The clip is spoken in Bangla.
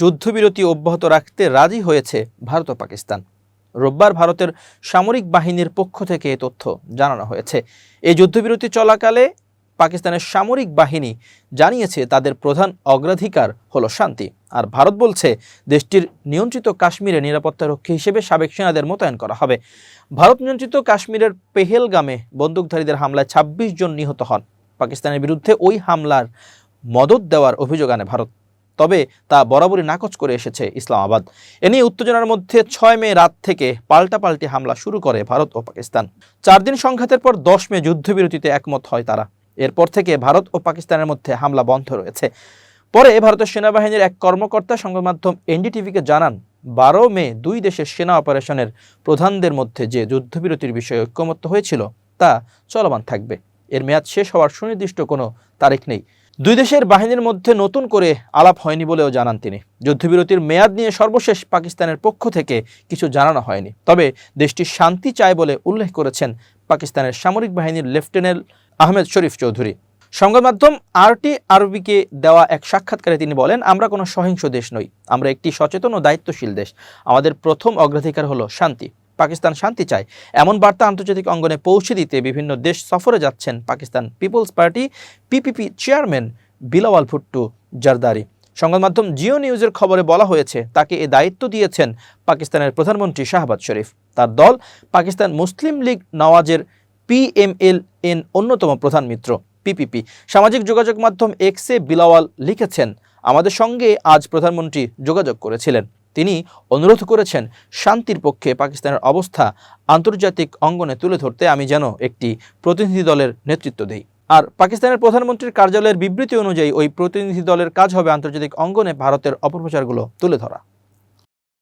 যুদ্ধবিরতি অব্যাহত রাখতে রাজি হয়েছে ভারত ও পাকিস্তান। রোববার ভারতের সামরিক বাহিনীর পক্ষ থেকে এ তথ্য জানানো হয়েছে। এই যুদ্ধবিরতি চলাকালে পাকিস্তানের সামরিক বাহিনী জানিয়েছে, তাদের প্রধান অগ্রাধিকার হলো শান্তি। আর ভারত বলছে, দেশটির নিয়ন্ত্রিত কাশ্মীরে নিরাপত্তারক্ষী হিসেবে সাবেক সেনাদের মোতায়েন করা হবে। ভারত নিয়ন্ত্রিত কাশ্মীরের পেহেলগামে বন্দুকধারীদের হামলায় ২৬ জন নিহত হন। পাকিস্তানের বিরুদ্ধে ওই হামলার মদত দেওয়ার অভিযোগ আনে ভারত। তবে তা বরাবরই নাকচ করে এসেছে ইসলামাবাদ। এ নিয়ে উত্তেজনার মধ্যে ছয় মে রাত থেকে পাল্টাপাল্টি হামলা শুরু করে ভারত ও পাকিস্তান। চার দিন সংঘাতের পর দশ মে যুদ্ধবিরতিতে একমত হয় তারা। এরপর থেকে ভারত ও পাকিস্তানের মধ্যে হামলা বন্ধ রয়েছে। পরে ভারতের সেনাবাহিনীর এক কর্মকর্তা সংবাদ মাধ্যম এনডিটিভিকে জানান, বারো মে দুই দেশের সেনা অপারেশনের প্রধানদের মধ্যে যে যুদ্ধবিরতির বিষয়ে ঐক্যমত্য হয়েছিল, তা চলমান থাকবে। এর মেয়াদ শেষ হওয়ার সুনির্দিষ্ট কোনো তারিখ নেই। দুই দেশের বাহিনীর মধ্যে নতুন করে আলাপ হয়নি বলেও জানান তিনি। যুদ্ধবিরতির মেয়াদ নিয়ে সর্বশেষ পাকিস্তানের পক্ষ থেকে কিছু জানানো হয়নি। তবে দেশটি শান্তি চায় বলে উল্লেখ করেছেন পাকিস্তানের সামরিক বাহিনীর লেফটেন্যান্ট আহমেদ শরীফ চৌধুরী। সংবাদ মাধ্যম আরটি আরবিকে দেওয়া এক সাক্ষাৎকারে তিনি বলেন, আমরা কোনো সহিংস দেশ নই। আমরা একটি সচেতন ও দায়িত্বশীল দেশ। আমাদের প্রথম অগ্রাধিকার হলো শান্তি। পাকিস্তান শান্তি চায়। এমন বার্তা আন্তর্জাতিক অঙ্গনে পৌঁছে দিতে বিভিন্ন দেশ সফরে যাচ্ছেন Pakistan people's party PPP chairman Bilawal Bhutto Zardari. সংবাদ মাধ্যম জিও নিউজের খবরে বলা হয়েছে, তাকে এ দায়িত্ব দিয়েছেন পাকিস্তানের প্রধানমন্ত্রী শাহবাজ শরীফ। তার দল পাকিস্তান মুসলিম লীগ নওয়াজের পিএমএল এন অন্যতম প্রধান মিত্র, পিপিপি। সামাজিক যোগাযোগ মাধ্যম এক্সে বিলাওয়াল লিখেছেন, আমাদের সঙ্গে আজ প্রধানমন্ত্রী যোগাযোগ করেছিলেন। তিনি অনুরোধ করেছেন শান্তির পক্ষে পাকিস্তানের অবস্থা আন্তর্জাতিক অঙ্গনে তুলে ধরতে আমি যেন একটি প্রতিনিধি দলের নেতৃত্ব দেই। আর পাকিস্তানের প্রধানমন্ত্রীর কার্যালয়ের বিবৃতি অনুযায়ী ওই প্রতিনিধি দলের কাজ হবে আন্তর্জাতিক অঙ্গনে ভারতের অপপ্রচারগুলো তুলে ধরা।